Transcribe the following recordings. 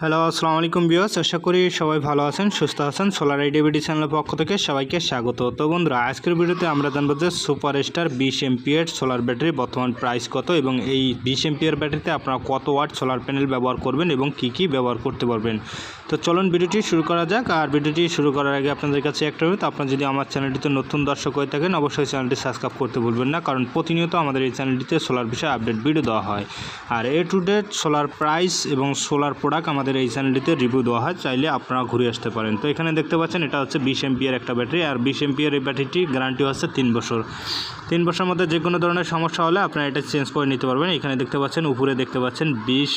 Hello আসসালামু আলাইকুম বিয়াস আশা করি সবাই ভালো আছেন, সুস্থ আছেন। সোলার আইডিবিডি চ্যানেলের পক্ষ থেকে সবাইকে স্বাগত। তো বন্ধুরা, আজকের ভিডিওতে আমরা জানব যে সুপার স্টার বিশ এমপিয়ার সোলার ব্যাটারি বর্তমান প্রাইস কত এবং এই বিশ এমপিয়ার ব্যাটারিতে আপনারা কত ওয়াট সোলার প্যানেল ব্যবহার করবেন এবং কি কি ব্যবহার করতে পারবেন। তো চলুন ভিডিওটি শুরু করা যাক। আর ভিডিওটি শুরু করার আগে আপনাদের কাছে একটা অনুরোধ, আপনারা যদি আমার চ্যানেলটিতে নতুন দর্শক হয়ে থাকেন, অবশ্যই চ্যানেলটি সাবস্ক্রাইব করতে ভুলবেন না, কারণ প্রতিনিয়ত আমাদের এই চ্যানেলটিতে সোলার বিষয়ে আপডেট ভিডিও দেওয়া হয়। আর up to date solar price এবং সোলার প্রোডাক্ট আমাদের এই চ্যানেলটিতে রিভিউ দেওয়া হয়, চাইলে আপনারা ঘুরে আসতে পারেন। তো এখানে দেখতে পাচ্ছেন, এটা হচ্ছে বিশ এমপিয়ার একটা ব্যাটারি, আর বিশ এমপিয়ার এই ব্যাটারিটি গ্যারান্টি হচ্ছে তিন বছর। তিন বছরের মধ্যে যে কোনো ধরনের সমস্যা হলে আপনারা এটা চেঞ্জ করে নিতে পারবেন। এখানে দেখতে পাচ্ছেন, উপরে দেখতে পাচ্ছেন বিশ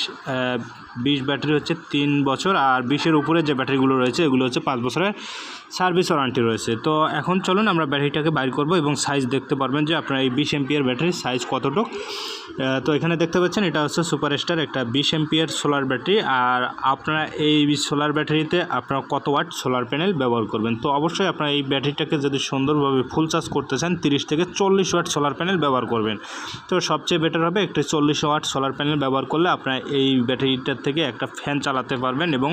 বিশ ব্যাটারি হচ্ছে তিন বছর আর বিশের উপরে যে ব্যাটারিগুলো রয়েছে, এগুলো হচ্ছে পাঁচ বছরের সার্ভিস ওয়ারান্টি রয়েছে। তো এখন চলুন আমরা ব্যাটারিটাকে বাইর করব এবং সাইজ দেখতে পারবেন যে আপনার এই বিশ এমপিয়ার ব্যাটারির সাইজ কতটুক। তো এখানে দেখতে পাচ্ছেন এটা হচ্ছে সুপার স্টার একটা বিশ এমপিয়ার সোলার ব্যাটারি আর আপনারা এই সোলার ব্যাটারিতে আপনারা কত ওয়াট সোলার প্যানেল ব্যবহার করবেন? তো অবশ্যই আপনারা এই ব্যাটারিটাকে যদি সুন্দরভাবে ফুল চার্জ করতে চান, তিরিশ থেকে চল্লিশ ওয়াট সোলার প্যানেল ব্যবহার করবেন। তো সবচেয়ে বেটার হবে একটি চল্লিশ ওয়াট সোলার প্যানেল ব্যবহার করলে আপনারা এই ব্যাটারিটার থেকে একটা ফ্যান চালাতে পারবেন এবং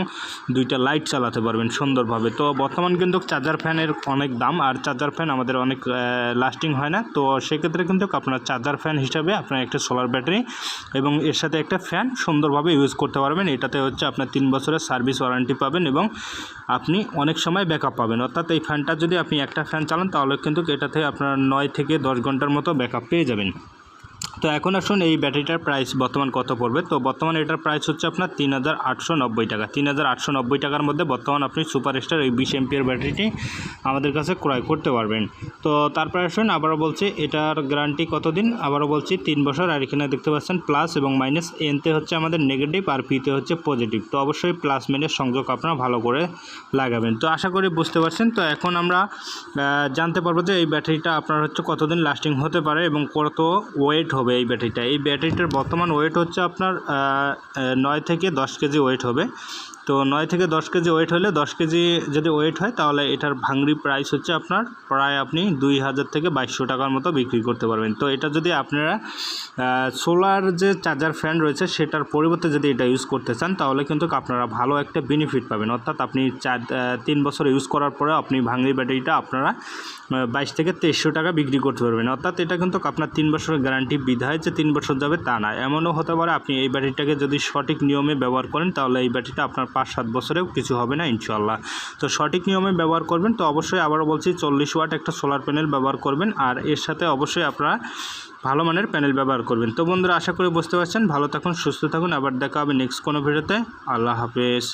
দুইটা লাইট চালাতে পারবেন সুন্দরভাবে। তো বর্তমান কিন্তু চার্জার ফ্যানের অনেক দাম আর চার্জার ফ্যান আমাদের অনেক লাস্টিং হয় না। তো সেক্ষেত্রে কিন্তু আপনার চার্জার ফ্যান হিসাবে আপনার একটা সোলার ব্যাটারি এবং এর সাথে একটা ফ্যান সুন্দরভাবে ইউজ করতে পারবেন। এটাতে হচ্ছে আপনার তিন বছরের সার্ভিস ওয়ারেন্টি পাবেন এবং আপনি অনেক সময় ব্যাকআপ পাবেন। অর্থাৎ এই ফ্যানটা যদি আপনি একটা ফ্যান চালান তাহলে কিন্তু এটাতে আপনার নয় থেকে দশ ঘণ্টার মতো ব্যাকআপ পেয়ে যাবেন। তো এখন আসুন এই ব্যাটারিটার প্রাইস বর্তমান কত পড়বে? তো বর্তমানে এটার প্রাইস হচ্ছে আপনার তিন হাজার আটশো নব্বই টাকা। তিন হাজার আটশো নব্বই টাকার মধ্যে বর্তমান আপনি সুপার স্টার এই বিশ এমপিয়ার ব্যাটারিটি আমাদের কাছে ক্রয় করতে পারবেন। তো তারপরে আসুন, আবারও বলছি, এটার গ্যারান্টি কতদিন? আবারও বলছি, তিন বছর। আর এখানে দেখতে পাচ্ছেন প্লাস এবং মাইনাস এনতে হচ্ছে আমাদের নেগেটিভ আর পিতে হচ্ছে পজিটিভ তো অবশ্যই প্লাস মাইনাস সংযোগ আপনারা ভালো করে লাগাবেন। তো আশা করি বুঝতে পারছেন। তো এখন আমরা জানতে পারব যে এই ব্যাটারিটা আপনার হচ্ছে কতদিন লাস্টিং হতে পারে এবং কত ওয়েট হবে। এই ব্যাটারিটা। এই ব্যাটারিটার বর্তমান ওয়েট হচ্ছে আপনার নয় থেকে দশ কেজি ওয়েট হবে। তো নয় থেকে দশ কেজি ওয়েট হলে দশ কেজি যদি ওয়েট হয়, তাহলে এটার ভাঙড়ি প্রাইস হচ্ছে আপনার প্রায় আপনি দুই হাজার থেকে বাইশশো টাকার মতো বিক্রি করতে পারবেন। তো এটা যদি আপনারা সোলার যে চার্জার ফ্যান রয়েছে, সেটার পরিবর্তে যদি এটা ইউজ করতে চান, তাহলে কিন্তু আপনারা ভালো একটা বেনিফিট পাবেন। অর্থাৎ আপনি চার তিন বছর ইউজ করার পরে আপনি ভাঙড়ি ব্যাটারিটা আপনারা বাইশ থেকে তেইশশো টাকা বিক্রি করতে পারবেন। অর্থাৎ এটা কিন্তু আপনার তিন বছরের গ্যারান্টি বিধায় যে তিন বছর যাবে তা না। এমনও হতে পারে আপনি এই ব্যাটারিটাকে যদি সঠিক নিয়মে ব্যবহার করেন, তাহলে এই ব্যাটারিটা আপনার পাঁচ সাত বছরেও কিছু হবে না ইনশাল্লাহ তো সঠিক নিয়মে ব্যবহার করবেন, তো অবশ্যই আবারও বলছি, চল্লিশ ওয়াট একটা সোলার প্যানেল ব্যবহার করবেন, আর এর সাথে অবশ্যই আপনারা ভালো মানের প্যানেল ব্যবহার করবেন। তো বন্ধুরা, আশা করি বুঝতে পারছেন, ভালো থাকুন, সুস্থ থাকুন, আবার দেখা হবে নেক্সট কোনো ভিডিওতে। আল্লাহ হাফেজ।